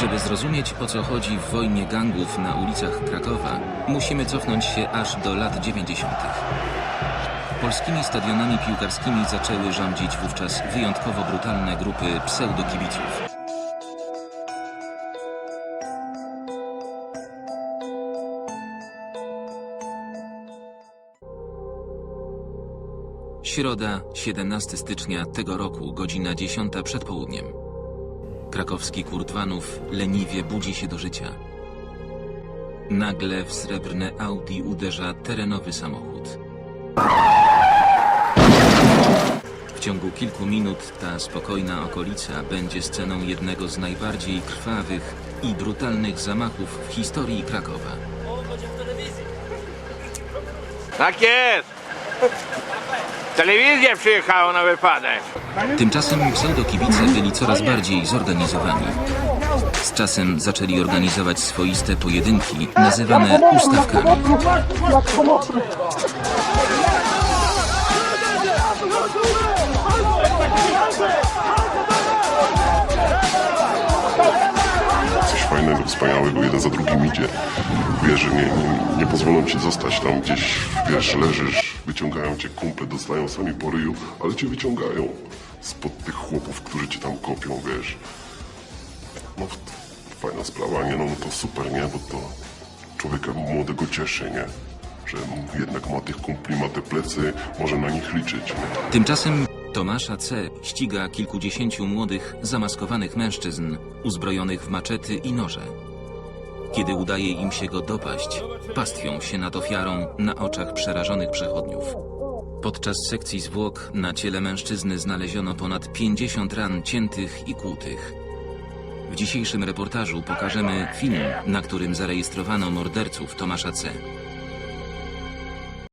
Żeby zrozumieć o co chodzi w wojnie gangów na ulicach Krakowa, musimy cofnąć się aż do lat 90. Polskimi stadionami piłkarskimi zaczęły rządzić wówczas wyjątkowo brutalne grupy pseudokibiców. Środa, 17 stycznia tego roku, godzina 10 przed południem. Krakowski Kurtwanów leniwie budzi się do życia. Nagle w srebrne Audi uderza terenowy samochód. W ciągu kilku minut ta spokojna okolica będzie sceną jednego z najbardziej krwawych i brutalnych zamachów w historii Krakowa. Tak jest! Telewizja przyjechała na wypadek. Tymczasem pseudokibice byli coraz bardziej zorganizowani. Z czasem zaczęli organizować swoiste pojedynki, nazywane ustawkami. Fajnego, wspaniałego, jeden za drugim idzie. Wiesz, że nie, nie, nie pozwolą ci zostać tam gdzieś, wiesz, leżysz, wyciągają cię kumple, dostają sami po ryju, ale cię wyciągają spod tych chłopów, którzy cię tam kopią, wiesz. No, fajna sprawa, nie, no, no to super, nie, bo to człowieka młodego cieszy, nie, że jednak ma tych kumpli, ma te plecy, może na nich liczyć. Tymczasem Tomasza C. ściga kilkudziesięciu młodych, zamaskowanych mężczyzn, uzbrojonych w maczety i noże. Kiedy udaje im się go dopaść, pastwią się nad ofiarą na oczach przerażonych przechodniów. Podczas sekcji zwłok na ciele mężczyzny znaleziono ponad 50 ran ciętych i kłutych. W dzisiejszym reportażu pokażemy film, na którym zarejestrowano morderców Tomasza C.